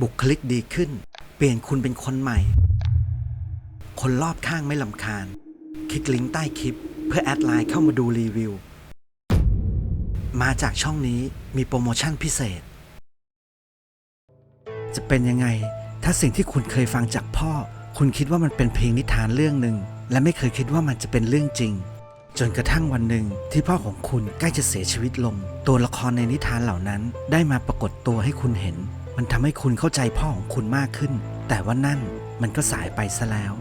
บุคลิกดีขึ้น เปลี่ยนคุณเป็นคนใหม่ คนรอบข้างไม่ลำคาญ คลิกลิงก์ใต้คลิป เพื่อแอดไลน์เข้ามาดูรีวิว มาจากช่องนี้มีโปรโมชั่นพิเศษ จะเป็นยังไง ถ้าสิ่งที่คุณเคยฟังจากพ่อ คุณคิดว่ามันเป็นเพียงนิทานเรื่องหนึ่งและไม่เคยคิดว่ามันจะเป็นเรื่องจริง จนกระทั่งวันหนึ่งที่พ่อของคุณใกล้จะเสียชีวิตลง ตัวละครในนิทานเหล่านั้นได้มาปรากฏตัวให้คุณเห็น มันทำให้คุณเข้าใจพ่อของคุณมากขึ้น แต่ว่านั่นมันก็สายไปซะแล้ว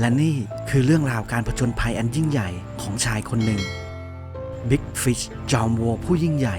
และนี่คือเรื่องราวการผจญภัยอันยิ่งใหญ่ของชายคนหนึ่ง Big Fish จอมวัวผู้ยิ่งใหญ่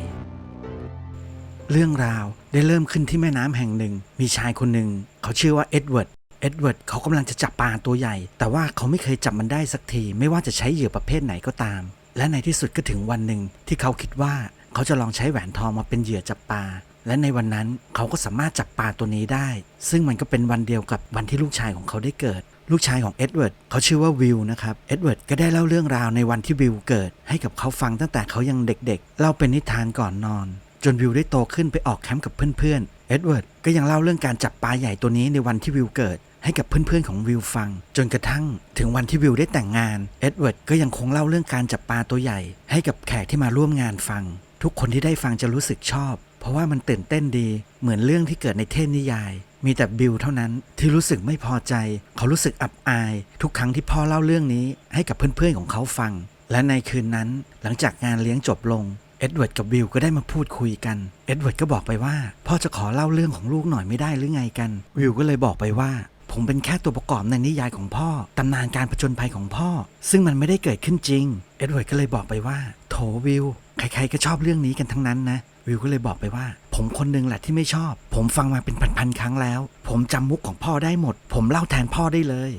เรื่องราวได้เริ่มขึ้นที่แม่น้ำแห่งหนึ่ง มีชายคนหนึ่ง เขาชื่อว่าเอ็ดเวิร์ดเอ็ดเวิร์ดเขากำลังจะจับปลาตัวใหญ่ แต่ว่าเขาไม่เคยจับมันได้สักที ไม่ว่าจะใช้เหยื่อประเภทไหนก็ตาม และในที่สุดก็ถึงวันหนึ่งที่เขาคิดว่าเขาจะลองใช้แหวนทองมาเป็นเหยื่อจับปลา และในวันนั้นเขาก็สามารถจับปลาตัวนี้ได้ ซึ่งมันก็เป็นวันเดียวกับวันที่ลูกชายของเขาได้เกิด ลูกชายของเอ็ดเวิร์ดเขาชื่อว่าวิลนะครับ เอ็ดเวิร์ดก็ได้เล่าเรื่องราวในวันที่วิลเกิด ให้กับเขาฟังตั้งแต่เขายังเด็กๆ เล่าเป็นนิทานก่อนนอน จนวิลได้โตขึ้นไปออกแคมป์กับเพื่อนๆ เอ็ดเวิร์ดก็ยังเล่าเรื่องการจับปลาใหญ่ตัวนี้ในวันที่วิลเกิดให้กับเพื่อนๆของวิลฟัง จนกระทั่งถึงวันที่วิลได้แต่งงาน เอ็ดเวิร์ดก็ยังคงเล่าเรื่องการจับปลาตัวใหญ่ ให้กับแขกที่มาร่วมงานฟัง ทุกคนที่ได้ฟังจะรู้สึกชอบ เพราะว่ามันตื่นเต้นดี เหมือนเรื่องที่เกิดในเทพนิยาย มีแต่บิลเท่านั้นที่รู้สึกไม่พอใจ เขารู้สึกอับอาย ทุกครั้งที่พ่อเล่าเรื่องนี้ให้กับเพื่อนๆของเขาฟัง และในคืนนั้นหลังจากงานเลี้ยงจบลงเอ็ดเวิร์ดกับบิลก็ได้มาพูดคุยกัน เอ็ดเวิร์ดก็บอกไปว่า พ่อจะขอเล่าเรื่องของลูกหน่อยไม่ได้หรือไงกัน วิลก็เลยบอกไปว่า ผมเป็นแค่ตัวประกอบในนิยายของพ่อ ตำนานการผจญภัยของพ่อ ซึ่งมันไม่ได้เกิดขึ้นจริง เอ็ดเวิร์ดก็เลยบอกไปว่า โถวิล ใครๆก็ชอบเรื่องนี้กันทั้งนั้นนะ วิลก็เลยบอกไปว่า ผมคนหนึงแหละที่ไม่ชอบ ผมฟังมาเป็นพันๆครั้งแล้ว ผมจำมุกของพ่อได้หมด ผมเล่าแทนพ่อได้เลย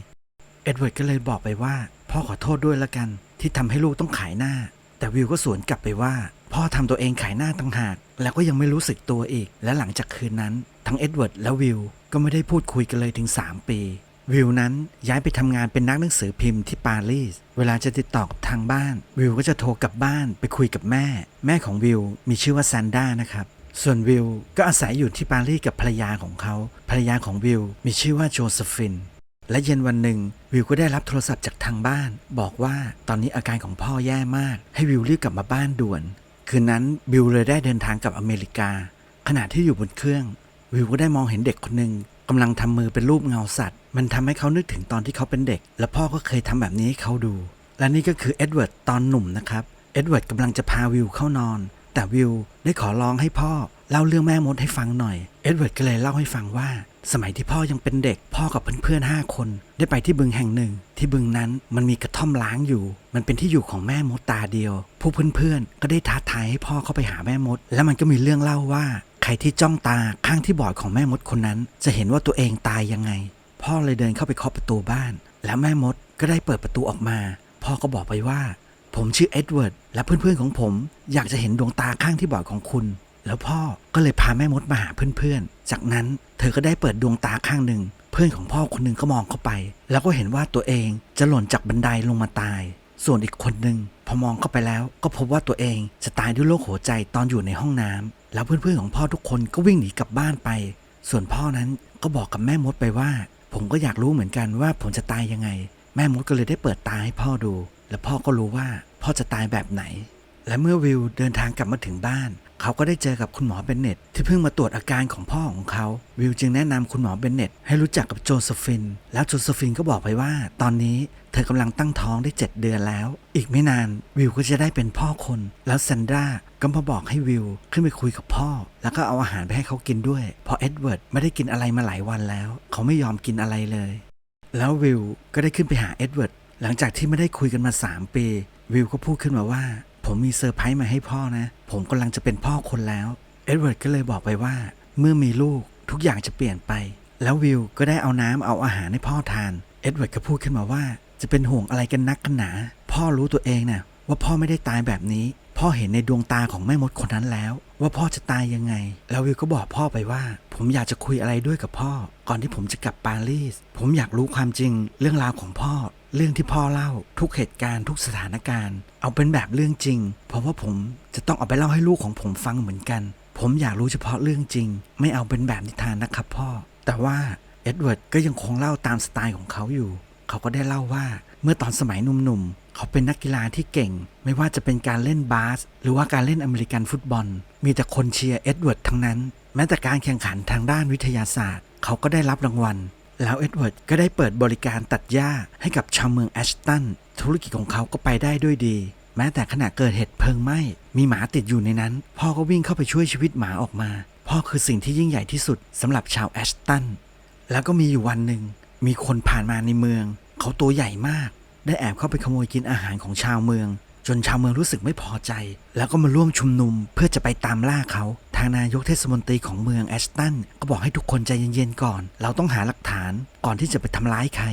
เอ็ดเวิร์ดก็เลยบอกไปว่า พ่อขอโทษด้วยละกัน ที่ทำให้ลูกต้องขายหน้า แต่วิลก็สวนกลับไปว่า พ่อทำตัวเองขายหน้าต่างหาก แล้วก็ยังไม่รู้สึกตัวอีก และหลังจากคืนนั้น ทั้งเอ็ดเวิร์ดและวิลก็ไม่ได้พูดคุยกันเลยถึง 3 ปี วิลนั้นย้ายไปทำงานเป็นนักหนังสือพิมพ์ที่ปารีส เวลาจะติดต่อกับทางบ้าน วิลก็จะโทรกลับบ้านไปคุยกับแม่ แม่ของวิลมีชื่อว่าแซนด้านะครับ ส่วนวิลก็อาศัยอยู่ที่ปารีสกับภรรยาของเขา ภรรยาของวิลมีชื่อว่าโจเซฟิน และเย็นวันหนึ่งวิวก็ได้รับโทรศัพท์จากทางบ้าน บอกว่าตอนนี้อาการของพ่อแย่มาก ให้วิวรีบกลับมาบ้านด่วน คืนนั้นวิวเลยได้เดินทางกลับอเมริกา ขณะที่อยู่บนเครื่องวิวก็ได้มองเห็นเด็กคนหนึ่ง กำลังทำมือเป็นรูปเงาสัตว์ มันทำให้เขานึกถึงตอนที่เขาเป็นเด็ก และพ่อก็เคยทำแบบนี้ให้เขาดู และนี่ก็คือเอ็ดเวิร์ดตอนหนุ่มนะครับเอ็ดเวิร์ดกำลังจะพาวิวเข้านอน แต่วิวได้ขอร้องให้พ่อเล่าเรื่องแม่มดให้ฟังหน่อย เอ็ดเวิร์ดก็เลยเล่าให้ฟังว่า สมัยที่พ่อยังเป็นเด็ก พ่อกับเพื่อนๆห้าคน ได้ไปที่บึงแห่งหนึ่ง ที่บึงนั้นมันมีกระท่อมล้างอยู่ มันเป็นที่อยู่ของแม่มดตาเดียว ผู้เพื่อนๆก็ได้ท้าทายให้พ่อเข้าไปหาแม่มด แล้วมันก็มีเรื่องเล่าว่า ใครที่จ้องตาข้างที่บอดของแม่มดคนนั้น จะเห็นว่าตัวเองตายยังไง พ่อเลยเดินเข้าไปเคาะประตูบ้าน แล้วแม่มดก็ได้เปิดประตูออกมา พ่อก็บอกไปว่า ผมชื่อเอ็ดเวิร์ดและเพื่อนๆของผม อยากจะเห็นดวงตาข้างที่บอดของคุณ แล้วพ่อก็เลยพาแม่มดมาหาเพื่อนๆ จากนั้นเธอก็ได้เปิดดวงตาข้างหนึ่งเพื่อนของพ่อคนหนึ่งก็มองเข้าไป แล้วก็เห็นว่าตัวเองจะหล่นจากบันไดลงมาตาย ส่วนอีกคนหนึ่งพอมองเข้าไปแล้วก็พบว่าตัวเองจะตายด้วยโรคหัวใจตอนอยู่ในห้องน้ำ แล้วเพื่อนๆของพ่อทุกคนก็วิ่งหนีกลับบ้านไป ส่วนพ่อนั้นก็บอกกับแม่มดไปว่า ผมก็อยากรู้เหมือนกันว่าผมจะตายยังไง แม่มดก็เลยได้เปิดตาให้พ่อดู และพ่อก็รู้ว่าพ่อจะตายแบบไหน และเมื่อวิวเดินทางกลับมาถึงบ้าน เขาก็ได้เจอกับคุณหมอเบนเน็ตที่เพิ่งมาตรวจอาการของพ่อของเขา วิวจึงแนะนำคุณหมอเบนเน็ตให้รู้จักกับโจเซฟิน แล้วโจเซฟินก็บอกไปว่า ตอนนี้ เธอกำลังตั้งท้องได้ 7 เดือนแล้ว อีกไม่นานวิวก็จะได้เป็นพ่อคน แล้วแซนดราก็มาบอกให้วิวขึ้นไปคุยกับพ่อ แล้วก็เอาอาหารไปให้เขากินด้วยเพราะเอ็ดเวิร์ดไม่ได้กินอะไรมาหลายวันแล้ว เขาไม่ยอมกินอะไรเลย แล้ววิวก็ได้ขึ้นไปหาเอ็ดเวิร์ดหลังจากที่ไม่ได้คุยกันมา 3 ปี วิวก็พูดขึ้นมาว่า ผมมีเซอร์ไพรส์มาให้พ่อนะ ผมกำลังจะเป็นพ่อคนแล้วเอ็ดเวิร์ดก็เลยบอกไปว่า เมื่อมีลูกทุกอย่างจะเปลี่ยนไป แล้ววิลก็ได้เอาน้ำเอาอาหารให้พ่อทานเอ็ดเวิร์ดก็พูดขึ้นมาว่า จะเป็นห่วงอะไรกันนักกันหนา พ่อรู้ตัวเองนะ่ะว่าพ่อไม่ได้ตายแบบนี้ พ่อเห็นในดวงตาของแม่มดคนนั้นแล้ว ว่าพ่อจะตายยังไง แล้ววิลก็บอกพ่อไปว่า ผมอยากจะคุยอะไรด้วยกับพ่อ ก่อนที่ผมจะกลับปารีส ผมอยากรู้ความจริง เรื่องราวของพ่อ เรื่องที่พ่อเล่า ทุกเหตุการณ์ทุกสถานการณ์ เอาเป็นแบบเรื่องจริง เพราะว่าผมจะต้องเอาไปเล่าให้ลูกของผมฟังเหมือนกัน ผมอยากรู้เฉพาะเรื่องจริง ไม่เอาเป็นแบบนิทานนะครับพ่อ แต่ว่าเอ็ดเวิร์ดก็ยังคงเล่าตามสไตล์ของเขาอยู่ เขาก็ได้เล่าว่า เมื่อตอนสมัยหนุ่มๆ เขาเป็นนักกีฬาที่เก่ง ไม่ว่าจะเป็นการเล่นบาส หรือว่าการเล่นอเมริกันฟุตบอล มีแต่คนเชียร์เอ็ดเวิร์ดทั้งนั้น แม้แต่การแข่งขันทางด้านวิทยาศาสตร์ เขาก็ได้รับรางวัล แล้วเอ็ดเวิร์ดก็ได้เปิดบริการตัดหญ้าให้กับชาวเมืองแอชตัน ธุรกิจของเขาก็ไปได้ด้วยดี แม้แต่ขณะเกิดเหตุเพลิงไหม้ มีหมาติดอยู่ในนั้น พ่อก็วิ่งเข้าไปช่วยชีวิตหมาออกมา พ่อคือสิ่งที่ยิ่งใหญ่ที่สุดสำหรับชาวแอชตัน แล้วก็มีอยู่วันหนึ่ง มีคนผ่านมาในเมือง เขาตัวใหญ่มาก ได้แอบเข้าไปขโมยกินอาหารของชาวเมือง จนชาวเมืองรู้สึกไม่พอใจ แล้วก็มาร่วมชุมนุมเพื่อจะไปตามล่าเขา ทางนายกเทศมนตรีของเมืองแอชตันก็บอกให้ทุกคนใจเย็นๆก่อน เราต้องหาหลักฐานก่อนที่จะไปทำร้ายใคร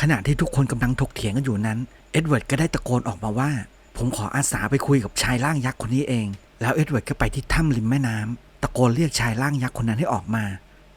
ขณะที่ทุกคนกำลังถกเถียงกันอยู่นั้น เอ็ดเวิร์ดก็ได้ตะโกนออกมาว่า ผมขออาสาไปคุยกับชายร่างยักษ์คนนี้เอง แล้วเอ็ดเวิร์ดก็ไปที่ถ้ำริมแม่น้ำตะโกนเรียกชายร่างยักษ์คนนั้นให้ออกมา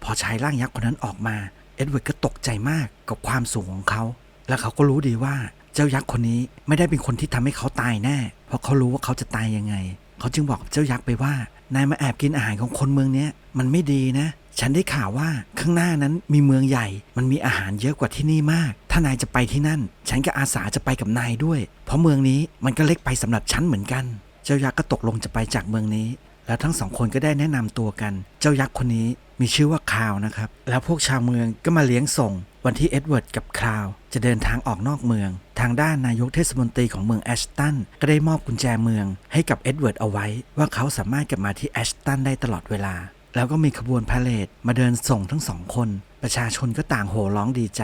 พอชายร่างยักษ์คนนั้นออกมา เอ็ดเวิร์ดก็ตกใจมากกับความสูงของเขา และเขาก็รู้ดีว่าเจ้ายักษ์คนนี้ไม่ได้เป็นคนที่ทำให้เขาตายแน่ เพราะเขารู้ว่าเขาจะตายยังไง เขาจึงบอกเจ้ายักษ์ไปว่านายมาแอบกินอาหารของคนเมืองเนี้ยมันไม่ดีนะ ฉันได้ข่าวว่าข้างหน้านั้นมีเมืองใหญ่ มันมีอาหารเยอะกว่าที่นี่มาก ถ้านายจะไปที่นั่น ฉันก็อาสาจะไปกับนายด้วย เพราะเมืองนี้มันก็เล็กไปสำหรับฉันเหมือนกัน เจ้ายักษ์ก็ตกลงจะไปจากเมืองนี้ แล้วทั้งสองคนก็ได้แนะนำตัวกัน เจ้ายักษ์คนนี้มีชื่อว่าคาวนะครับ แล้วพวกชาวเมืองก็มาเลี้ยงส่ง วันที่เอ็ดเวิร์ดกับคาว จะเดินทางออกนอกเมือง ทางด้านนายกเทศมนตรีของเมืองแอชตันก็ได้มอบกุญแจเมืองให้กับเอ็ดเวิร์ดเอาไว้ ว่าเขาสามารถกลับมาที่แอชตันได้ตลอดเวลา แล้วก็มีขบวนพาเลทมาเดินส่งทั้งสองคน ประชาชนก็ต่างโห่ร้องดีใจ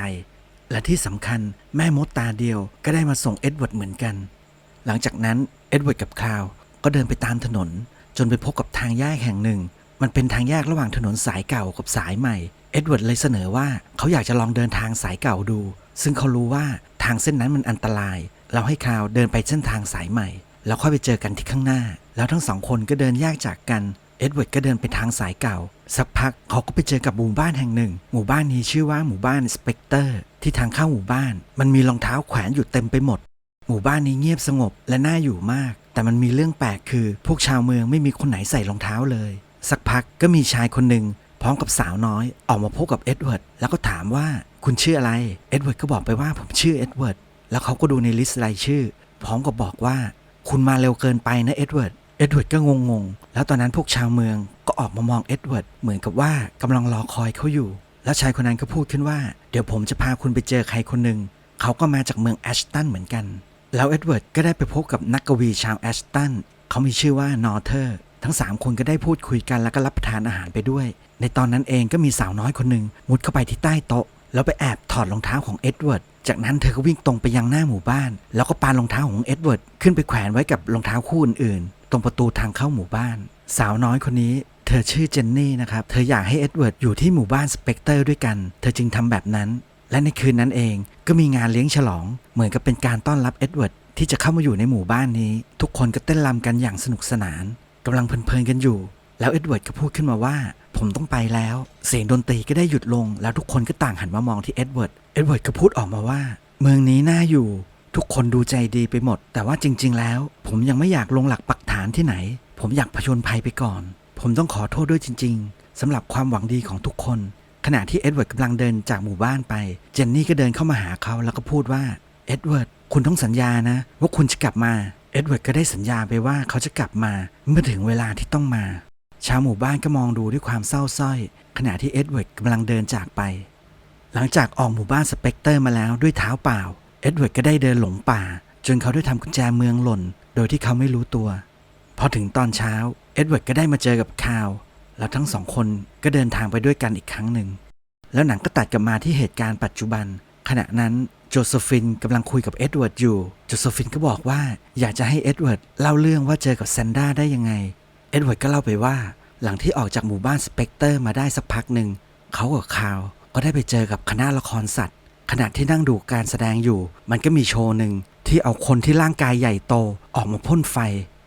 และที่สำคัญแม่มดตาเดียวก็ได้มาส่งเอ็ดเวิร์ดเหมือนกัน หลังจากนั้นเอ็ดเวิร์ดกับคลาวก็เดินไปตามถนน จนไปพบกับทางแยกแห่งหนึ่ง มันเป็นทางแยกระหว่างถนนสายเก่ากับสายใหม่ เอ็ดเวิร์ดเลยเสนอว่าเขาอยากจะลองเดินทางสายเก่าดู ซึ่งเขารู้ว่าทางเส้นนั้นมันอันตราย เราให้คลาวเดินไปเส้นทางสายใหม่ แล้วค่อยไปเจอกันที่ข้างหน้า แล้วทั้งสองคนก็เดินแยกจากกัน เอ็ดเวิร์ดก็เดินไปทางสายเก่า สักพักเขาก็ไปเจอกับหมู่บ้านแห่งหนึ่ง หมู่บ้านนี้ชื่อว่าหมู่บ้านสเปกเตอร์ ที่ทางเข้าหมู่บ้าน มันมีรองเท้าแขวนอยู่เต็มไปหมด หมู่บ้านนี้เงียบสงบและน่าอยู่มาก แต่มันมีเรื่องแปลกคือ พวกชาวเมืองไม่มีคนไหนใส่รองเท้าเลย สักพักก็มีชายคนหนึ่งพร้อมกับสาวน้อยออกมาพบกับเอ็ดเวิร์ดแล้วก็ถามว่าคุณชื่ออะไร เอ็ดเวิร์ดก็บอกไปว่าผมชื่อเอ็ดเวิร์ดแล้วเขาก็ดูในลิสต์รายชื่อ พร้อมกับบอกว่า คุณมาเร็วเกินไปนะเอ็ดเวิร์ดเอ็ดเวิร์ดก็งงๆ แล้วตอนนั้นพวกชาวเมืองก็ออกมามองเอ็ดเวิร์ดเหมือนกับว่ากำลังรอคอยเขาอยู่ แล้วชายคนนั้นก็พูดขึ้นว่า เดี๋ยวผมจะพาคุณไปเจอใครคนหนึ่งเขาก็มาจากเมืองแอชตันเหมือนกัน แล้วเอ็ดเวิร์ดก็ได้ไปพบกับนักกวีชาวแอชตันเขามีชื่อว่านอร์เทอร์ ทั้ง 3 คนก็ได้พูดคุยกันแล้วก็รับประทานอาหารไปด้วย ในตอนนั้นเองก็มีสาวน้อยคนหนึ่งมุดเข้าไปที่ใต้โต๊ะ แล้วไปแอบถอดรองเท้าของเอ็ดเวิร์ดจากนั้นเธอก็วิ่งตรงไปยังหน้าหมู่บ้าน แล้วก็ปารองเท้าของเอ็ดเวิร์ดขึ้นไปแขวนไว้กับรองเท้าคู่อื่นๆ ตรงประตูทางเข้าหมู่บ้าน สาวน้อยคนนี้เธอชื่อเจนนี่นะครับ เธออยากให้เอ็ดเวิร์ดอยู่ที่หมู่บ้านสเปกเตอร์ด้วยกัน เธอจึงทำแบบนั้น และในคืนนั้นเองก็มีงานเลี้ยงฉลอง เหมือนกับเป็นการต้อนรับเอ็ดเวิร์ดที่จะเข้ามาอยู่ในหมู่บ้านนี้ ทุกคนก็เต้นรำกันอย่างสนุกสนานกำลังเพลินๆกันอยู่ แล้วเอ็ดเวิร์ดก็พูดขึ้นมาว่า ผมต้องไปแล้ว เสียงดนตรีก็ได้หยุดลง แล้วทุกคนก็ต่างหันมามองที่เอ็ดเวิร์ดเอ็ดเวิร์ดก็พูดออกมาว่า เมืองนี้น่าอยู่ ทุกคนดูใจดีไปหมด แต่ว่าจริง ๆ แล้ว ผมยังไม่อยากลงหลักปักฐานที่ไหน ผมอยากผจญภัยไปก่อน ผมต้องขอโทษด้วยจริง ๆสำหรับความหวังดีของทุกคน ขณะที่เอ็ดเวิร์ดกำลังเดินจากหมู่บ้านไป เจนนี่ก็เดินเข้ามาหาเขาแล้วก็พูดว่าเอ็ดเวิร์ดคุณต้องสัญญานะ ว่าคุณจะกลับมาเอ็ดเวิร์ดก็ได้สัญญาไปว่าเขาจะกลับมาเมื่อถึงเวลาที่ต้องมา ชาวหมู่บ้านก็มองดูด้วยความเศร้าส้อย ขณะที่เอ็ดเวิร์ดกำลังเดินจากไป หลังจากออกหมู่บ้านสเปกเตอร์มาแล้วด้วยเท้าเปล่าเอ็ดเวิร์ดก็ได้เดินหลงป่า จนเขาได้ทำกุญแจเมืองหล่น โดยที่เขาไม่รู้ตัว พอถึงตอนเช้าเอ็ดเวิร์ดก็ได้มาเจอกับคาว แล้วทั้งสองคนก็เดินทางไปด้วยกันอีกครั้งหนึ่ง แล้วหนังก็ตัดกลับมาที่เหตุการณ์ปัจจุบัน ขณะนั้นโจเซฟินกำลังคุยกับเอ็ดเวิร์ดอยู่ โจเซฟินก็บอกว่าอยากจะให้เอ็ดเวิร์ดเล่าเรื่องว่าเจอกับแซนด้าได้ยังไง เอ็ดเวิร์ดก็เล่าไปว่า หลังที่ออกจากหมู่บ้านสเปกเตอร์มาได้สักพักหนึ่ง เขากับคาวก็ได้ไปเจอกับคณะละครสัตว์ ขณะที่นั่งดูการแสดงอยู่ มันก็มีโชว์หนึ่งที่เอาคนที่ร่างกายใหญ่โตออกมาพ่นไฟ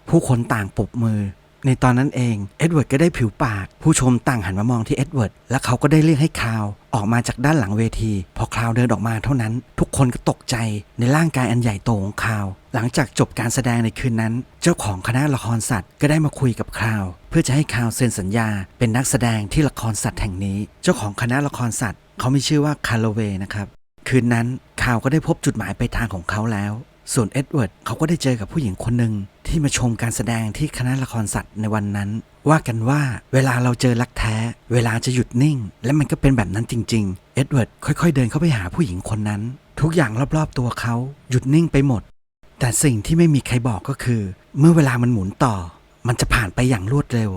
ผู้คนต่างปรบมือ ในตอนนั้นเองเอ็ดเวิร์ดก็ได้ผิวปาก ผู้ชมต่างหันมามองที่เอ็ดเวิร์ดและเขาก็ได้เรียกให้คลาวออกมาจากด้านหลังเวที พอคลาวเดินออกมาเท่านั้น ทุกคนก็ตกใจในร่างกายอันใหญ่โตของคลาว หลังจากจบการแสดงในคืนนั้น เจ้าของคณะละครสัตว์ก็ได้มาคุยกับคลาว เพื่อจะให้คลาวเซ็นสัญญา เป็นนักแสดงที่ละครสัตว์แห่งนี้ เจ้าของคณะละครสัตว์ เขามีชื่อว่าคาร์โลเวย์นะครับคืนนั้นคาวก็ได้พบจุดหมายปลายทางของเขาแล้ว ส่วนเอ็ดเวิร์ดเขาก็ได้เจอกับผู้หญิงคนหนึ่งที่มาชมการแสดงที่คณะละครสัตว์ในวันนั้น ว่ากันว่าเวลาเราเจอรักแท้ เวลาจะหยุดนิ่ง และมันก็เป็นแบบนั้นจริง ๆ เอ็ดเวิร์ดค่อย ๆ เดินเข้าไปหาผู้หญิงคนนั้น ทุกอย่างรอบๆตัวเขาหยุดนิ่งไปหมด แต่สิ่งที่ไม่มีใครบอกก็คือ เมื่อเวลามันหมุนต่อ มันจะผ่านไปอย่างรวดเร็ว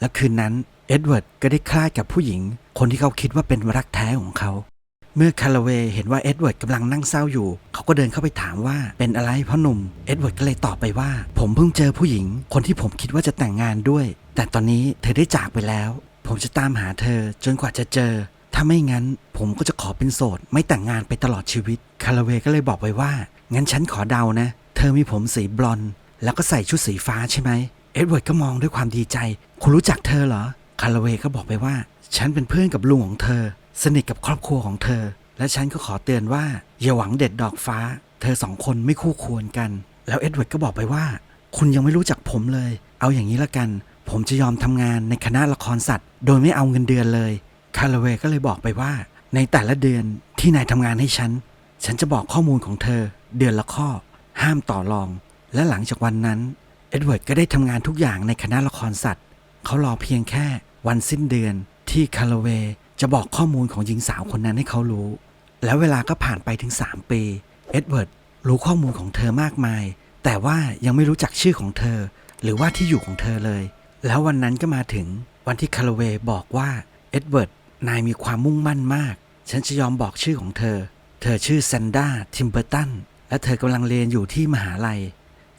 และคืนนั้นเอ็ดเวิร์ดก็ได้คลาดกับผู้หญิง คนที่เขาคิดว่าเป็นรักแท้ของเขา เมื่อคาร์ลเวย์เห็นว่าเอ็ดเวิร์ดกำลังนั่งเศร้าอยู่ เขาก็เดินเข้าไปถามว่าเป็นอะไรพ่อหนุ่ม เอ็ดเวิร์ดก็เลยตอบไปว่า ผมเพิ่งเจอผู้หญิง คนที่ผมคิดว่าจะแต่งงานด้วย แต่ตอนนี้เธอได้จากไปแล้ว ผมจะตามหาเธอจนกว่าจะเจอ ถ้าไม่งั้น ผมก็จะขอเป็นโสด ไม่แต่งงานไปตลอดชีวิต คาร์ลเวย์ก็เลยบอกไปว่า งั้นฉันขอเดานะ เธอมีผมสีบลอนด์แล้วก็ใส่ชุดสีฟ้าใช่ไหมเอ็ดเวิร์ดก็มองด้วยความดีใจ คุณรู้จักเธอเหรอ คาร์ลเวย์ก็บอกไปว่า ฉันเป็นเพื่อนกับลุงของเธอ สนิทกับครอบครัวของเธอ และฉันก็ขอเตือนว่าอย่าหวังเด็ดดอกฟ้า เธอสองคนไม่คู่ควรกัน แล้วเอ็ดเวิร์ดก็บอกไปว่า คุณยังไม่รู้จักผมเลย เอาอย่างนี้ละกัน ผมจะยอมทำงานในคณะละครสัตว์ โดยไม่เอาเงินเดือนเลยคาร์ลเวย์ก็เลยบอกไปว่า ในแต่ละเดือนที่นายทำงานให้ฉัน ฉันจะบอกข้อมูลของเธอ เดือนละข้อ ห้ามต่อรอง และหลังจากวันนั้นเอ็ดเวิร์ดก็ได้ทำงานทุกอย่างในคณะละครสัตว์ เขารอเพียงแค่วันสิ้นเดือนที่คาร์เวย์ จะบอกข้อมูลของหญิงสาวคนนั้นให้เขารู้ แล้วเวลาก็ผ่านไปถึง 3 ปี เอ็ดเวิร์ดรู้ข้อมูลของเธอมากมาย แต่ว่ายังไม่รู้จักชื่อของเธอ หรือว่าที่อยู่ของเธอเลย แล้ววันนั้นก็มาถึงวันที่คาร์เวย์บอกว่าเอ็ดเวิร์ดนายมีความมุ่งมั่นมาก ฉันจะยอมบอกชื่อของเธอ เธอชื่อแซนด้าทิมเบอร์ตันและเธอกำลังเรียนอยู่ที่มหาลัย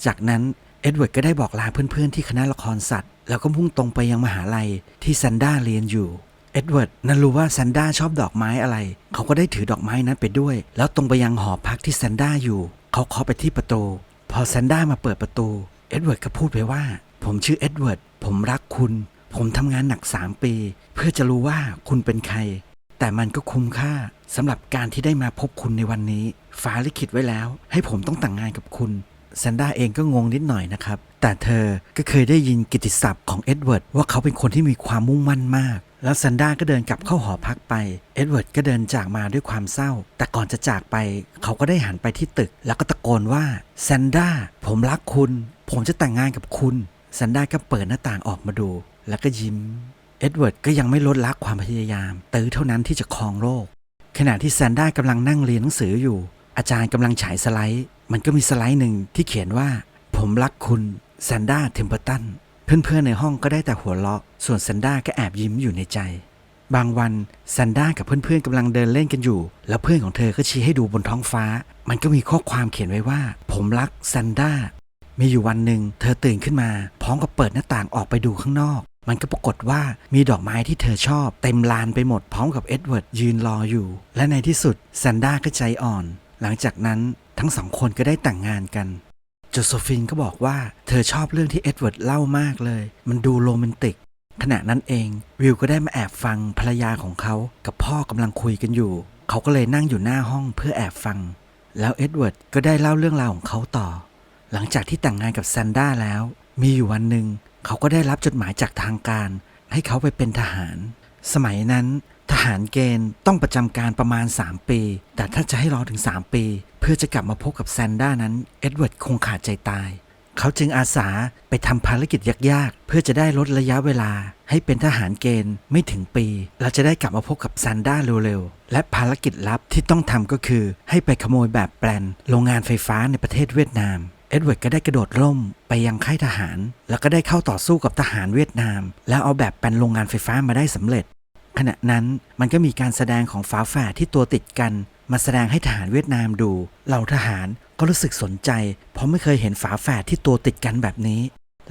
จากนั้นเอ็ดเวิร์ดก็ได้บอกลาเพื่อนๆที่คณะละครสัตว์ แล้วก็มุ่งตรงไปยังมหาลัยที่แซนด้าเรียนอยู่ เอ็ดเวิร์ดนั้นรู้ว่าแซนด้าชอบดอกไม้อะไร เขาก็ได้ถือดอกไม้นั้นไปด้วย แล้วตรงไปยังหอพักที่แซนด้าอยู่ เขาเคาะไปที่ประตู พอแซนด้ามาเปิดประตู เอ็ดเวิร์ดก็พูดไปว่า ผมชื่อเอ็ดเวิร์ด ผมรักคุณ ผมทำงานหนัก 3 ปี เพื่อจะรู้ว่าคุณเป็นใคร แต่มันก็คุ้มค่าสำหรับการที่ได้มาพบคุณในวันนี้ ฟ้าลิขิตไว้แล้ว ให้ผมต้องแต่งงานกับคุณ แซนด้าเองก็งงนิดหน่อยนะครับ แต่เธอก็เคยได้ยินกิตติศัพท์ของเอ็ดเวิร์ดว่าเขาเป็นคนที่มีความมุ่งมั่นมาก แล้วแซนด้าก็เดินกลับเข้าหอพักไป เอ็ดเวิร์ดก็เดินจากมาด้วยความเศร้า แต่ก่อนจะจากไปเขาก็ได้หันไปที่ตึก แล้วก็ตะโกนว่าแซนด้าผมรักคุณ ผมจะแต่งงานกับคุณแซนด้าก็เปิดหน้าต่างออกมาดู แล้วก็ยิ้ม เอ็ดเวิร์ดก็ยังไม่ลดละความพยายามตื้อเท่านั้นที่จะครองโลกขณะที่แซนด้ากำลังนั่งเรียนหนังสืออยู่ อาจารย์กำลังฉายสไลด์ มันก็มีสไลด์หนึ่งที่เขียนว่า ผมรักคุณแซนด้าเทมเปอร์ตันเพื่อนๆในห้องก็ได้แต่หัวเราะ ส่วนแซนด้าก็แอบยิ้มอยู่ในใจ บางวันแซนด้ากับเพื่อนๆกำลังเดินเล่นกันอยู่ แล้วเพื่อนของเธอก็ชี้ให้ดูบนท้องฟ้า มันก็มีข้อความเขียนไว้ว่า ผมรักแซนด้ามีอยู่วันหนึ่งเธอตื่นขึ้นมา พร้อมกับเปิดหน้าต่างออกไปดูข้างนอก มันก็ปรากฏว่ามีดอกไม้ที่เธอชอบเต็มลานไปหมดพร้อมกับเอ็ดเวิร์ดยืนรออยู่ และในที่สุดแซนด้าก็ใจอ่อน หลังจากนั้น ทั้งสองคนก็ได้แต่งงานกันโจโซฟินก็บอกว่าเธอชอบเรื่องที่เอ็ดเวิร์ดเล่ามากเลย มันดูโรแมนติก ขณะนั้นเองวิวก็ได้มาแอบฟังภรรยาของเขากับพ่อกำลังคุยกันอยู่ เขาก็เลยนั่งอยู่หน้าห้องเพื่อแอบฟัง แล้วเอ็ดเวิร์ดก็ได้เล่าเรื่องราวของเขาต่อ หลังจากที่แต่งงานกับแซนด้าแล้ว มีอยู่วันหนึ่งเขาก็ได้รับจดหมายจากทางการ ให้เขาไปเป็นทหาร สมัยนั้น ทหารเกณฑ์ต้องประจำการประมาณ 3 ปี แต่ถ้าจะให้รอถึง 3 ปี เพื่อจะกลับมาพบกับแซนด้านั้น เอ็ดเวิร์ดคงขาดใจตาย เขาจึงอาสาไปทำภารกิจยากๆ เพื่อจะได้ลดระยะเวลา ให้เป็นทหารเกณฑ์ไม่ถึงปี เราจะได้กลับมาพบกับแซนด้าเร็วๆ และภารกิจลับที่ต้องทำก็คือ ให้ไปขโมยแบบแปลนโรงงานไฟฟ้าในประเทศเวียดนามเอ็ดเวิร์ดก็ได้กระโดดร่มไปยังค่ายทหาร แล้วก็ได้เข้าต่อสู้กับทหารเวียดนาม แล้วเอาแบบแปลนโรงงานไฟฟ้ามาได้สำเร็จ ขณะนั้นมันก็มีการแสดงของฝาแฝดที่ตัวติดกัน มาแสดงให้ทหารเวียดนามดูเหล่าทหารก็รู้สึกสนใจ เพราะไม่เคยเห็นฝาแฝดที่ตัวติดกันแบบนี้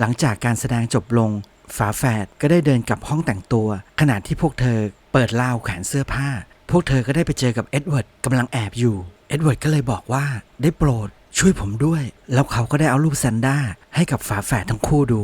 หลังจากการแสดงจบลง ฝาแฝดก็ได้เดินกลับห้องแต่งตัว ขณะที่พวกเธอเปิดราวแขวนเสื้อผ้า พวกเธอก็ได้ไปเจอกับเอ็ดเวิร์ดกำลังแอบอยู่เอ็ดเวิร์ดก็เลยบอกว่าได้โปรดช่วยผมด้วย แล้วเขาก็ได้เอารูปแซนด้าให้กับฝาแฝดทั้งคู่ดู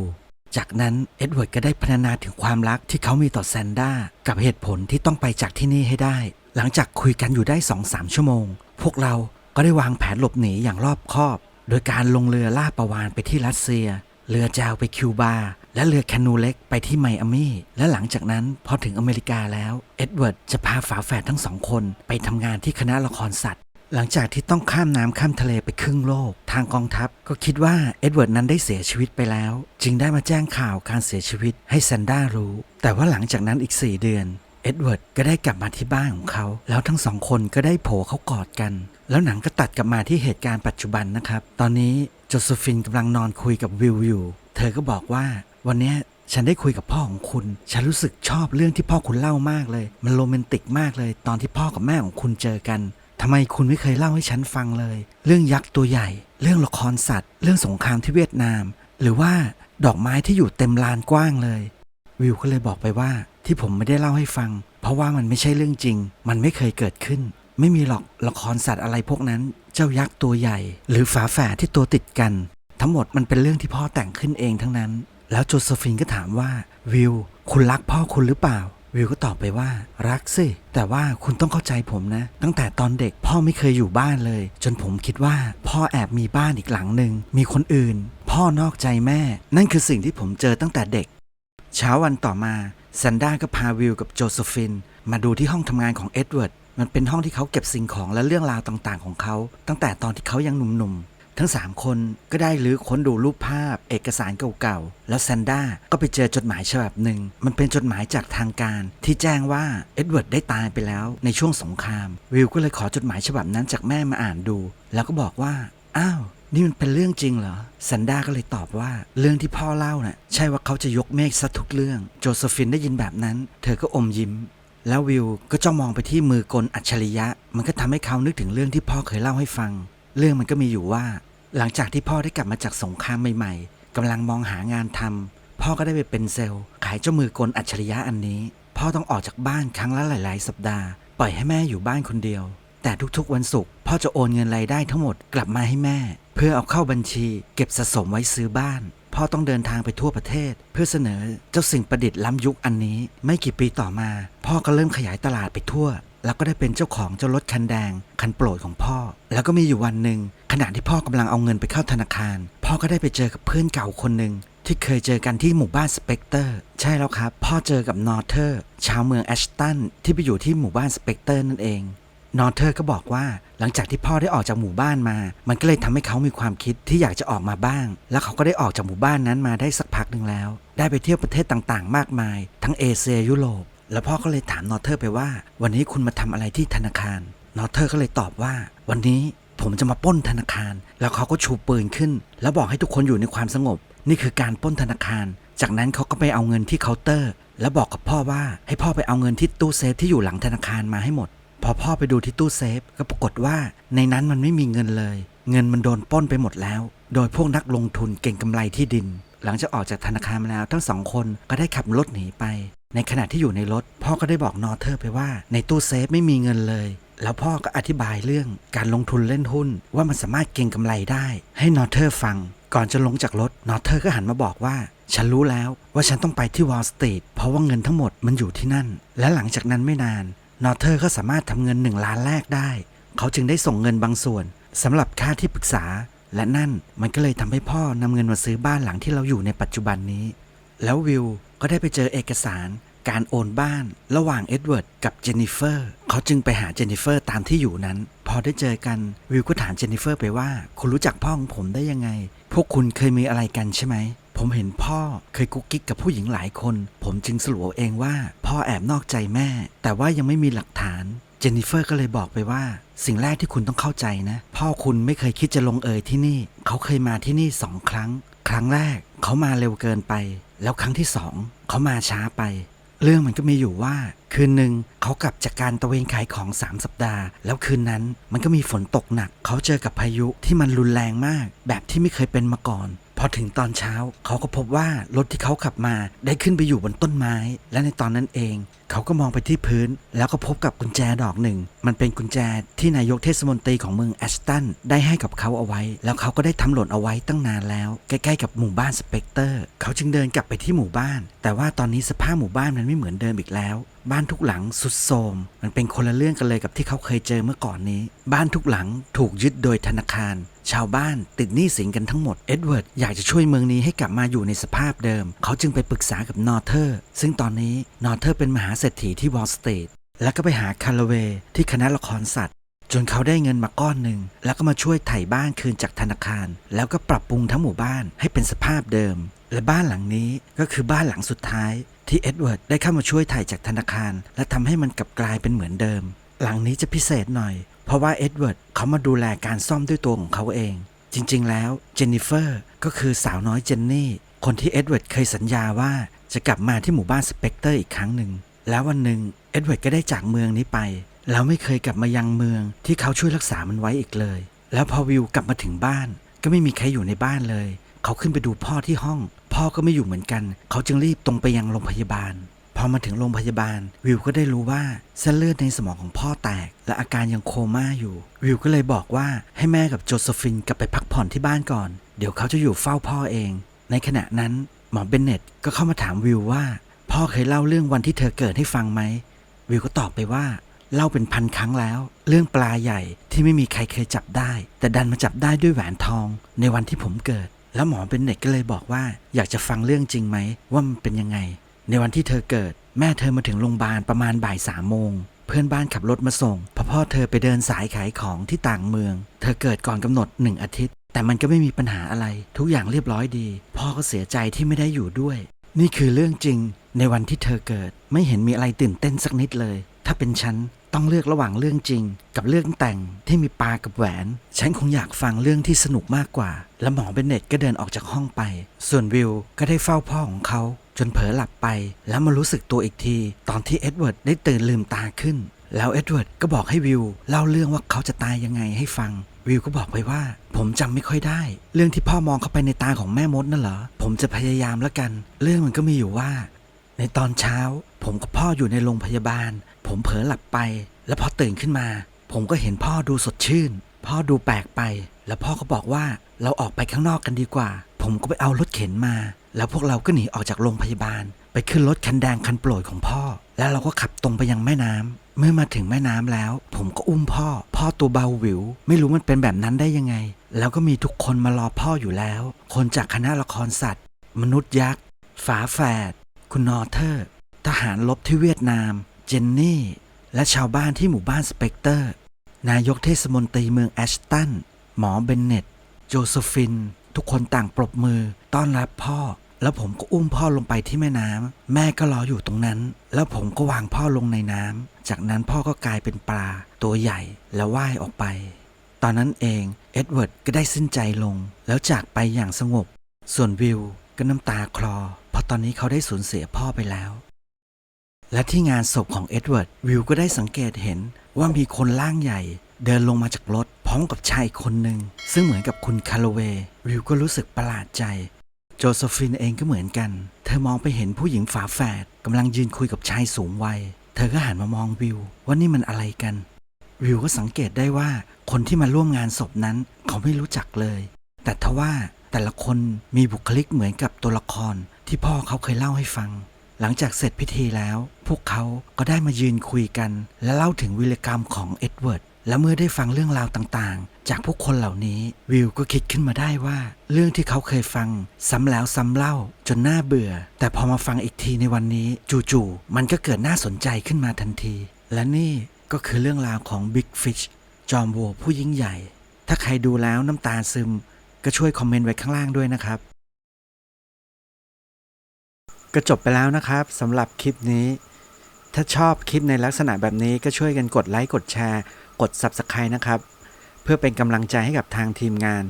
จากนั้นเอ็ดเวิร์ดก็ได้พรรณนาถึงความรักที่เขามีต่อแซนด้ากับเหตุผลที่ต้องไปจากที่นี่ให้ได้ หลังจากคุยกันอยู่ได้2องสามชั่วโมง พวกเราก็ได้วางแผนหลบหนีอย่างรอบคอบ โดยการลงเรือล่าประวานไปที่รัสเซีย เรือจาวไปคิวบา และเรือแคนูเล็กไปที่ไมอามี่ และหลังจากนั้นพอถึงอเมริกาแล้ว เอ็ดเวิร์ดจะพาฝาแฝดทั้งสองคนไปทำงานที่คณะละครสัตว์ หลังจากที่ต้องข้ามน้ำข้ามทะเลไปครึ่งโลก ทางกองทัพก็คิดว่าเอ็ดเวิร์ดนั้นได้เสียชีวิตไปแล้ว จึงได้มาแจ้งข่าวการเสียชีวิตให้แซนด้ารู้ แต่ว่าหลังจากนั้นอีก 4 เดือน เอ็ดเวิร์ดก็ได้กลับมาที่บ้านของเขา แล้วทั้งสองคนก็ได้โผล่เขากอดกัน แล้วหนังก็ตัดกลับมาที่เหตุการณ์ปัจจุบันนะครับ ตอนนี้โจเซฟินกำลังนอนคุยกับวิวอยู่ เธอก็บอกว่าวันนี้ฉันได้คุยกับพ่อของคุณ ฉันรู้สึกชอบเรื่องที่พ่อคุณเล่ามากเลย มันโรแมนติกมากเลย ตอนที่พ่อกับแม่ของคุณเจอกัน ทำไมคุณไม่เคยเล่าให้ฉันฟังเลย เรื่องยักษ์ตัวใหญ่ เรื่องละครสัตว์ เรื่องสงครามที่เวียดนาม หรือว่าดอกไม้ที่อยู่เต็มลานกว้างเลย วิวก็เลยบอกไปว่า ที่ผมไม่ได้เล่าให้ฟัง เพราะว่ามันไม่ใช่เรื่องจริง มันไม่เคยเกิดขึ้น ไม่มีหรอกละครสัตว์อะไรพวกนั้น เจ้ายักษ์ตัวใหญ่ หรือฝาแฝดที่ตัวติดกัน ทั้งหมดมันเป็นเรื่องที่พ่อแต่งขึ้นเองทั้งนั้น แล้วโจเซฟินก็ถามว่าวิวคุณรักพ่อคุณหรือเปล่า วิวก็ตอบไปว่ารักสิ แต่ว่าคุณต้องเข้าใจผมนะ ตั้งแต่ตอนเด็กพ่อไม่เคยอยู่บ้านเลย จนผมคิดว่าพ่อแอบมีบ้านอีกหลังหนึ่งมีคนอื่น พ่อนอกใจแม่ นั่นคือสิ่งที่ผมเจอตั้งแต่เด็ก เช้าวันต่อมาแซนด้าก็พาวิลกับโจเซฟิน มาดูที่ห้องทำงานของเอ็ดเวิร์ดมันเป็นห้องที่เขาเก็บสิ่งของและเรื่องราวต่างๆ ของเขา ตั้งแต่ตอนที่เขายังหนุ่มๆ ทั้ง 3 คนก็ได้ลื้อค้นดูรูปภาพ เอกสารเก่าๆ แล้วแซนด้าก็ไปเจอจดหมายฉบับหนึ่ง มันเป็นจดหมายจากทางการ ที่แจ้งว่าเอ็ดเวิร์ดได้ตายไปแล้วในช่วงสงคราม วิลก็เลยขอจดหมายฉบับนั้นจากแม่มาอ่านดู แล้วก็บอกว่า อ้าว นี่มันเป็นเรื่องจริงเหรอแซนด้าก็เลยตอบว่าเรื่องที่พ่อเล่าน่ะใช่ว่าเขาจะยกเมฆซะทุกเรื่อง โจเซฟินได้ยินแบบนั้น เธอก็อมยิ้มแล้ววิวก็จ้องมองไปที่มือกลอัจฉริยะ มันก็ทำให้เขานึกถึงเรื่องที่พ่อเคยเล่าให้ฟัง เรื่องมันก็มีอยู่ว่า หลังจากที่พ่อได้กลับมาจากสงครามใหม่ๆกำลังมองหางานทำพ่อก็ได้ไปเป็นเซลล์ ขายเจ้ามือกลอัจฉริยะอันนี้ พ่อต้องออกจากบ้านครั้งละหลาย ๆ สัปดาห์ ปล่อยให้แม่อยู่บ้านคนเดียว แต่ทุกๆวันศุกร์พ่อจะโอนเงินรายได้ทั้งหมดกลับมาให้แม่ เพื่อเอาเข้าบัญชี เก็บสะสมไว้ซื้อบ้านพ่อต้องเดินทางไปทั่วประเทศ เพื่อเสนอเจ้าสิ่งประดิษฐ์ล้ำยุคอันนี้ ไม่กี่ปีต่อมา พ่อก็เริ่มขยายตลาดไปทั่ว แล้วก็ได้เป็นเจ้าของเจ้ารถคันแดง คันโปรดของพ่อ แล้วก็มีอยู่วันหนึ่งขณะที่พ่อกำลังเอาเงินไปเข้าธนาคาร พ่อก็ได้ไปเจอกับเพื่อนเก่าคนหนึ่งที่เคยเจอกันที่หมู่บ้านสเปกเตอร์ใช่แล้วครับ พ่อเจอกับนอร์เทอร์ ชาวเมืองแอชตันที่ไปอยู่ที่หมู่บ้านสเปกเตอร์นั่นเองนอร์เทอร์ก็บอกว่าหลังจากที่พ่อได้ออกจากหมู่บ้านมา มันก็เลยทำให้เขามีความคิดที่อยากจะออกมาบ้าง แล้วเขาก็ได้ออกจากหมู่บ้านนั้นมาได้สักพักหนึ่งแล้ว ได้ไปเที่ยวประเทศต่างๆ มากมาย ทั้งเอเชียยุโรป แล้วพ่อก็เลยถามนอเทอร์ไปว่า วันนี้คุณมาทำอะไรที่ธนาคาร นอเทอร์ก็เลยตอบว่า วันนี้ผมจะมาป้นธนาคาร แล้วเขาก็ชูปืนขึ้น แล้วบอกให้ทุกคนอยู่ในความสงบ นี่คือการป้นธนาคาร จากนั้นเขาก็ไปเอาเงินที่เคาน์เตอร์ แล้วบอกกับพ่อว่าให้พ่อไปเอาเงินที่ตู้เซฟที่อยู่หลังธนาคารมาให้หมด พอพ่อไปดูที่ตู้เซฟ ก็ปรากฏว่า ในนั้นมันไม่มีเงินเลย เงินมันโดนป้นไปหมดแล้ว โดยพวกนักลงทุนเก่งกำไรที่ดิน หลังจากออกจากธนาคารมาแล้วทั้งสองคนก็ได้ขับรถหนีไป ในขณะที่อยู่ในรถ พ่อก็ได้บอกนอเทอร์ไปว่า ในตู้เซฟไม่มีเงินเลย แล้วพ่อก็อธิบายเรื่องการลงทุนเล่นหุ้น ว่ามันสามารถเก็งกำไรได้ ให้นอเทอร์ฟัง ก่อนจะลงจากรถนอเทอร์ก็หันมาบอกว่า ฉันรู้แล้วว่าฉันต้องไปที่วอลสตรีทเพราะว่าเงินทั้งหมดมันอยู่ที่นั่น และหลังจากนั้นไม่นานนอเทอร์ก็สามารถทำเงินหนึ่งล้านแรกได้ เขาจึงได้ส่งเงินบางส่วนสำหรับค่าที่ปรึกษา และนั่นมันก็เลยทำให้พ่อนำเงินมาซื้อบ้านหลังที่เราอยู่ในปัจจุบันนี้ แล้ววิว ก็ได้ไปเจอเอกสารการโอนบ้านระหว่างเอ็ดเวิร์ดกับเจนนิเฟอร์เขาจึงไปหาเจนนิเฟอร์ตามที่อยู่นั้น พอได้เจอกันวิวก็ถามเจนนิเฟอร์ไปว่า คุณรู้จักพ่อของผมได้ยังไง พวกคุณเคยมีอะไรกันใช่ไหม ผมเห็นพ่อเคยกุ๊กกิ๊กกับผู้หญิงหลายคน ผมจึงสรุปเอาเองว่า พ่อแอบนอกใจแม่ แต่ว่ายังไม่มีหลักฐานเจนนิเฟอร์ก็เลยบอกไปว่า สิ่งแรกที่คุณต้องเข้าใจนะ พ่อคุณไม่เคยคิดจะลงเอยที่นี่ เขาเคยมาที่นี่สองครั้ง ครั้งแรกเขามาเร็วเกินไป แล้วครั้งที่สองเขามาช้าไป เรื่องมันก็มีอยู่ว่า คืนหนึ่งเขากลับจากการตะเวนขายของ 3 สัปดาห์ แล้วคืนนั้นมันก็มีฝนตกหนัก เขาเจอกับพายุที่มันรุนแรงมาก แบบที่ไม่เคยเป็นมาก่อน พอถึงตอนเช้า เขาก็พบว่ารถที่เขาขับมาได้ขึ้นไปอยู่บนต้นไม้ และในตอนนั้นเอง เขาก็มองไปที่พื้น แล้วก็พบกับกุญแจดอกหนึ่ง มันเป็นกุญแจที่นายกเทศมนตรีของเมืองแอชตันได้ให้กับเขาเอาไว้ แล้วเขาก็ได้ทำหล่นเอาไว้ตั้งนานแล้ว ใกล้ๆกับหมู่บ้านสเปกเตอร์ เขาจึงเดินกลับไปที่หมู่บ้าน แต่ว่าตอนนี้สภาพหมู่บ้านมันไม่เหมือนเดิมอีกแล้ว บ้านทุกหลังสุดโทรมมันเป็นคนละเรื่องกันเลยกับที่เขาเคยเจอเมื่อก่อนนี้ บ้านทุกหลังถูกยึดโดยธนาคาร ชาวบ้านติดหนี้สินกันทั้งหมด เอ็ดเวิร์ดอยากจะช่วยเมืองนี้ให้กลับมาอยู่ในสภาพเดิม เขาจึงไปปรึกษากับนอร์เทอร์ ซึ่งตอนนี้นอร์เทอร์เป็นมหาเศรษฐีที่วอลสตรีทแล้วก็ไปหาคาร์เวย์ที่คณะละครสัตว์ จนเขาได้เงินมาก้อนหนึ่ง แล้วก็มาช่วยไถ่บ้านคืนจากธนาคาร แล้วก็ปรับปรุงทั้งหมู่บ้านให้เป็นสภาพเดิม และบ้านหลังนี้ก็คือบ้านหลังสุดท้ายที่เอ็ดเวิร์ดได้เข้ามาช่วยไถ่จากธนาคาร และทำให้มันกลับกลายเป็นเหมือนเดิม หลังนี้จะพิเศษหน่อย เพราะว่าเอ็ดเวิร์ดเขามาดูแลการซ่อมด้วยตัวของเขาเอง จริง ๆ แล้วเจนนิเฟอร์ก็คือสาวน้อยเจนนี่คนที่เอ็ดเวิร์ดเคยสัญญาว่าจะกลับมาที่หมู่บ้านสเปกเตอร์อีกครั้งหนึ่งแล้ววันหนึ่งเอ็ดเวิร์ดก็ได้จากเมืองนี้ไป แล้วไม่เคยกลับมายังเมืองที่เขาช่วยรักษามันไว้อีกเลย แล้วพอวิวกลับมาถึงบ้าน ก็ไม่มีใครอยู่ในบ้านเลย เขาขึ้นไปดูพ่อที่ห้อง พ่อก็ไม่อยู่เหมือนกัน เขาจึงรีบตรงไปยังโรงพยาบาล พอมาถึงโรงพยาบาล วิวก็ได้รู้ว่าเส้นเลือดในสมองของพ่อแตก และอาการยังโคม่าอยู่ วิวก็เลยบอกว่าให้แม่กับโจเซฟินกลับไปพักผ่อนที่บ้านก่อน เดี๋ยวเขาจะอยู่เฝ้าพ่อเอง ในขณะนั้นหมอเบนเน็ตก็เข้ามาถามวิวว่า พ่อเคยเล่าเรื่องวันที่เธอเกิดให้ฟังไหม วิวก็ตอบไปว่า เล่าเป็นพันครั้งแล้ว เรื่องปลาใหญ่ที่ไม่มีใครเคยจับได้ แต่ดันมาจับได้ด้วยแหวนทอง ในวันที่ผมเกิด แล้วหมอเบนเน็ตก็เลยบอกว่า อยากจะฟังเรื่องจริงไหมว่ามันเป็นยังไง ในวันที่เธอเกิด แม่เธอมาถึงโรงพยาบาลประมาณบ่ายสามโมงเพื่อนบ้านขับรถมาส่งพราะพ่อเธอไปเดินสายขายของที่ต่างเมือง เธอเกิดก่อนกำหนดหนึ่งอาทิตย์ แต่มันก็ไม่มีปัญหาอะไร ทุกอย่างเรียบร้อยดี พ่อก็เสียใจที่ไม่ได้อยู่ด้วย นี่คือเรื่องจริง ในวันที่เธอเกิดไม่เห็นมีอะไรตื่นเต้นสักนิดเลย ถ้าเป็นฉัน ต้องเลือกระหว่างเรื่องจริง กับเรื่องแต่งที่มีปลากับแหวน ฉันคงอยากฟังเรื่องที่สนุกมากกว่า แล้วหมอเบนเน็ตก็เดินออกจากห้องไป ส่วนวิวก็ได้เฝ้าพ่อของเขา จนเผลอหลับไป แล้วมารู้สึกตัวอีกที ตอนที่เอ็ดเวิร์ดได้ตื่นลืมตาขึ้น แล้วเอ็ดเวิร์ดก็บอกให้วิวเล่าเรื่องว่าเขาจะตายยังไงให้ฟัง วิวก็บอกไปว่า ผมจำไม่ค่อยได้ เรื่องที่พ่อมองเข้าไปในตาของแม่มดนั่นเหรอผมจะพยายามแล้วกัน เรื่องมันก็มีอยู่ว่า ในตอนเช้า ผมกับพ่ออยู่ในโรงพยาบาล ผมเผลอหลับไป แล้วพอตื่นขึ้นมา ผมก็เห็นพ่อดูสดชื่น พ่อดูแปลกไป แล้วพ่อก็บอกว่าเราออกไปข้างนอกกันดีกว่า ผมก็ไปเอารถเข็นมา แล้วพวกเราก็หนีออกจากโรงพยาบาล ไปขึ้นรถคันแดงคันโปรดของพ่อ แล้วเราก็ขับตรงไปยังแม่น้ำเมื่อมาถึงแม่น้ำแล้ว ผมก็อุ้มพ่อ พ่อตัวเบาหวิว ไม่รู้มันเป็นแบบนั้นได้ยังไง แล้วก็มีทุกคนมารอพ่ออยู่แล้ว คนจากคณะละครสัตว์ มนุษย์ยักษ์ ฝาแฝด คุณนอร์เทอร์ ทหารลบที่เวียดนาม เจนนี่ และชาวบ้านที่หมู่บ้านสเปกเตอร์ นายกเทศมนตรีเมืองแอชตัน หมอเบนเน็ต โจเซฟิน ทุกคนต่างปรบมือ ต้อนรับพ่อ แล้วผมก็อุ้มพ่อลงไปที่แม่น้ำ แม่ก็รออยู่ตรงนั้น แล้วผมก็วางพ่อลงในน้ำ จากนั้นพ่อก็กลายเป็นปลา ตัวใหญ่แล้วว่ายออกไป ตอนนั้นเองเอ็ดเวิร์ดก็ได้สิ้นใจลง แล้วจากไปอย่างสงบ ส่วนวิวก็น้ำตาคลอ เพราะตอนนี้เขาได้สูญเสียพ่อไปแล้ว และที่งานศพของเอ็ดเวิร์ดวิวก็ได้สังเกตเห็นว่ามีคนร่างใหญ่ เดินลงมาจากรถ พร้อมกับชายคนหนึ่ง ซึ่งเหมือนกับคุณคาร์โลเวย์วิวก็รู้สึกประหลาดใจ โจเซฟินเองก็เหมือนกัน เธอมองไปเห็นผู้หญิงฝาแฝดกำลังยืนคุยกับชายสูงวัย เธอก็หันมามองวิว ว่านี่มันอะไรกัน วิวก็สังเกตได้ว่าคนที่มาร่วมงานศพนั้น เขาไม่รู้จักเลย แต่ทว่าแต่ละคนมีบุคลิกเหมือนกับตัวละคร ที่พ่อเขาเคยเล่าให้ฟัง หลังจากเสร็จพิธีแล้ว พวกเขาก็ได้มายืนคุยกัน และเล่าถึงวิรกรรมของเอ็ดเวิร์ดและเมื่อได้ฟังเรื่องราวต่างๆ จากผู้คนเหล่านี้ วิวก็คิดขึ้นมาได้ว่า เรื่องที่เขาเคยฟัง ซ้ำแล้วซ้ำเล่าจนน่าเบื่อ แต่พอมาฟังอีกทีในวันนี้ จู่ๆมันก็เกิดน่าสนใจขึ้นมาทันที และนี่ก็คือเรื่องราวของ Big Fish จอมโวผู้ยิ่งใหญ่ ถ้าใครดูแล้วน้ำตาซึม ก็ช่วยคอมเมนต์ไว้ข้างล่างด้วยนะครับ ก็จบไปแล้วนะครับสำหรับคลิปนี้ ถ้าชอบคลิปในลักษณะแบบนี้ก็ช่วยกันกดไลค์กดแชร์ กด Subscribe นะครับ เพื่อเป็นกำลังใจให้กับทางทีมงาน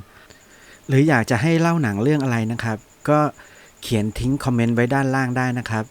หรืออยากจะให้เล่าหนังเรื่องอะไรนะครับ ก็เขียนทิ้งคอมเมนต์ไว้ด้านล่างได้นะครับ